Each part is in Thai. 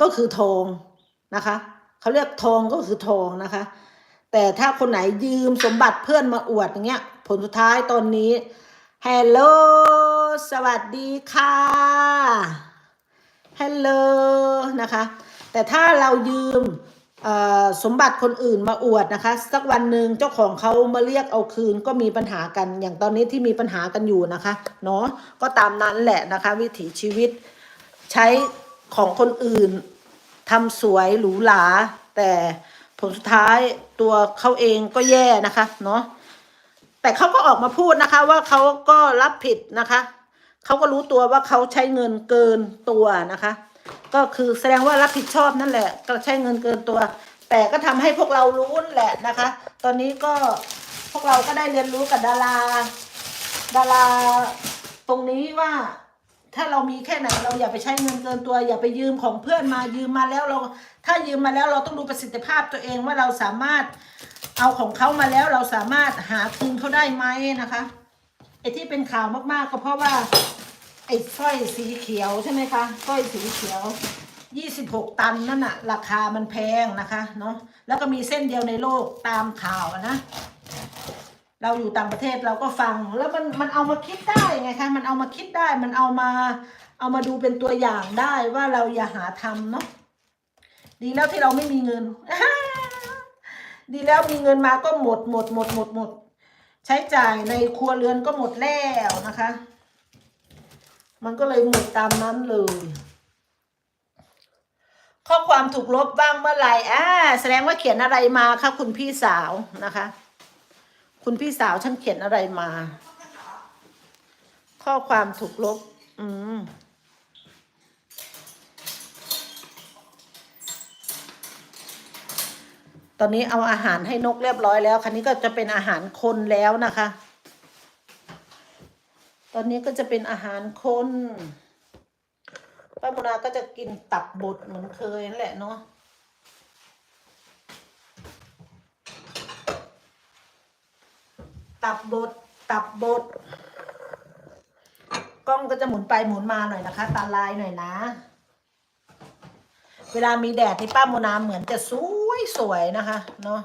ก็คือทองนะคะเขาเรียกทองก็คือทองนะคะ แต่ถ้าคนไหนยืมสมบัติเพื่อนมาอวดอย่างเงี้ย ผลสุดท้ายตอนนี้ฮัลโหลสวัสดีค่ะฮัลโหลนะคะ แต่ถ้าเรายืมสมบัติคนอื่นมาอวดนะคะ สักวันหนึ่งเจ้าของเขามาเรียกเอาคืนก็มีปัญหากันอย่างตอนนี้ที่มีปัญหากันอยู่นะคะเนาะก็ตามนั้นแหละนะคะ วิถีชีวิตใช้ของคนอื่น ทำสวยหรูหราแต่ผลสุดท้ายตัวเขาเองก็แย่นะคะเนาะแต่เขาก็ออกมาพูดนะคะว่าเขาก็รับผิดนะคะเขาก็รู้ตัวว่าเขาใช้เงินเกินตัวนะคะ ก็คือแสดงว่ารับผิดชอบนั่นแหละ ก็ใช้เงินเกินตัว แต่ก็ทำให้พวกเรารู้แหละนะคะ ตอนนี้ก็พวกเราก็ได้เรียนรู้กับดารา ดารา ตรงนี้ว่า ถ้าเรามีแค่ไหนเราอย่าไปใช้เงินเกินตัว อย่าไปยืมของเพื่อนมายืมมาแล้วเรา ถ้ายืมมาแล้วเราต้องดูประสิทธิภาพตัวเองว่าเราสามารถเอาของเขามาแล้วเราสามารถหาคืนเขาได้ไหมนะคะไอ้ที่เป็นข่าวมากๆก็เพราะว่าไอ้สร้อยสีเขียวใช่ไหมคะสร้อยสีเขียวยี่สิบหกตันนั่นน่ะราคามันแพงนะคะเนาะแล้วก็มีเส้นเดียวในโลกตามข่าวนะ เราอยู่ต่างประเทศเราก็ฟังแล้วมันมันเอามาคิดได้ไงคะมันเอามาคิดได้มันเอามาเอามาดูเป็นตัวอย่างได้ว่าเราอย่าหาทำเนาะดีแล้วที่เราไม่มีเงิน ดีแล้วมีเงินมาก็หมดหมดหมดหมดหมด ใช้จ่ายในครัวเรือนก็หมดแล้วนะคะ มันก็เลยหมดตามนั้นเลย ข้อความถูกลบบ้างเมื่อไหร่อ่าแสดงว่าเขียนอะไรมาคะคุณพี่สาวนะคะ คุณพี่สาวฉันเขียนอะไรมา ข้อความถูกลบ อืมตอนนี้เอาอาหารให้นกเรียบร้อยแล้ว คันนี้ก็จะเป็นอาหารคนแล้วนะคะ ตอนนี้ก็จะเป็นอาหารคนป้ามุนาก็จะกินตับบดเหมือนเคยนั่นแหละเนาะ ตับบด ตับบด กล้องก็จะหมุนไปหมุนมาหน่อยนะคะตาลายหน่อยนะ เวลามีแดดที่ป้าโมนาเหมือนจะสวยสวยนะคะเนาะ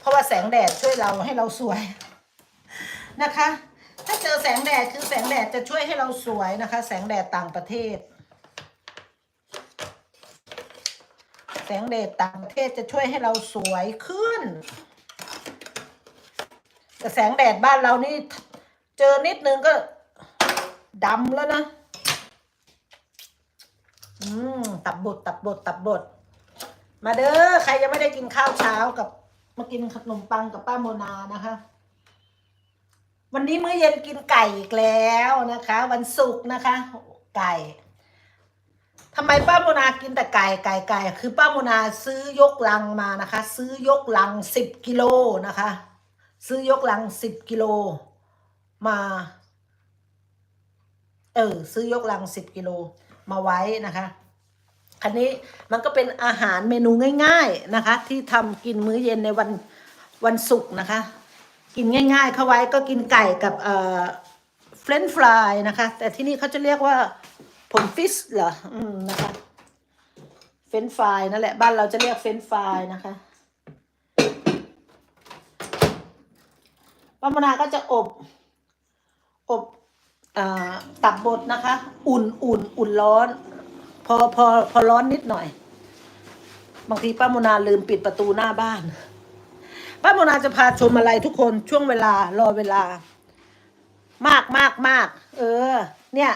เพราะว่าแสงแดดช่วยเราให้เราสวยนะคะ ถ้าเจอแสงแดดคือแสงแดดจะช่วยให้เราสวยนะคะ แสงแดดต่างประเทศ แสงแดดต่างประเทศจะช่วยให้เราสวยขึ้น แต่แสงแดดบ้านเรานี่ เจอนิดนึงก็ดำแล้วนะ อืม ตับบดตับบดตับบด มาเด้อ ใครยังไม่ได้กินข้าวเช้ากับมากินขนมปังกับป้าโมนานะคะ วันนี้มื้อเย็นกินไก่อีกแล้วนะคะ วันศุกร์นะคะ ไก่ทำไมป้าโมนากินแต่ไก่ไก่ไก่คือป้าโมนาซื้อยกลังมานะคะ ซื้อยกลังสิบกิโลนะคะ ซื้อยกลังสิบกิโลมา เออ ซื้อยกลังสิบกิโลมาไว้นะคะคันนี้มันก็เป็นอาหารเมนูง่าย ๆนะคะ ที่ทำกินมื้อเย็นในวันวันศุกร์นะคะ กินง่าย ๆ เข้าไว้ก็กินไก่กับเอ่อเฟรนฟรายนะคะ แต่ที่นี่เขาจะเรียกว่าผงฟิชเหรอ อืมนะคะ เฟรนฟรายนั่นแหละ บ้านเราจะเรียกเฟรนฟรายนะคะ ป้ามนาก็จะอบ อบอตับบดนะคะ อุ่นอุ่นอุ่นร้อน พอพอพอร้อนนิดหน่อย บางทีป้าโมนาลืมปิดประตูหน้าบ้าน ป้าโมนาจะพาชมอะไรทุกคนช่วงเวลารอเวลา มากมากมากเออ เนี่ย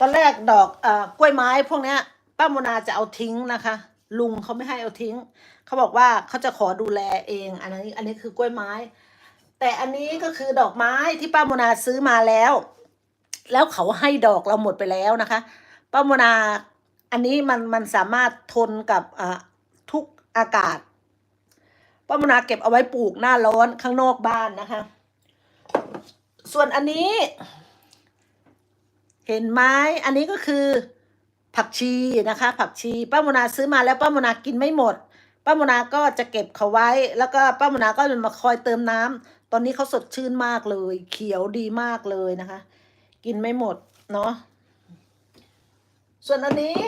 ตอนแรกดอกเอ่อกล้วยไม้พวกเนี้ย ป้าโมนาจะเอาทิ้งนะคะลุงเขาไม่ให้เอาทิ้ง เขาบอกว่าเขาจะขอดูแลเอง อันนี้ อันนี้คือกล้วยไม้ แต่อันนี้ก็คือดอกไม้ที่ป้าโมนาซื้อมาแล้ว แล้วเขาให้ดอกเราหมดไปแล้วนะคะ ป้าโมนาอันนี้มันมันสามารถทนกับทุกอากาศ ป้าโมนาเก็บเอาไว้ปลูกหน้าร้อนข้างนอกบ้านนะคะ ส่วนอันนี้ เห็นไหมอันนี้ก็คือผักชีนะคะ ผักชีป้าโมนาซื้อมาแล้วป้าโมนากินไม่หมดป้าโมนาก็จะเก็บเขาไว้ แล้วก็ป้าโมนาก็มาคอยเติมน้ำ ตอนนี้เขาสดชื่นมากเลย เขียวดีมากเลยนะคะ กินไม่หมดเนาะส่วนอันนี้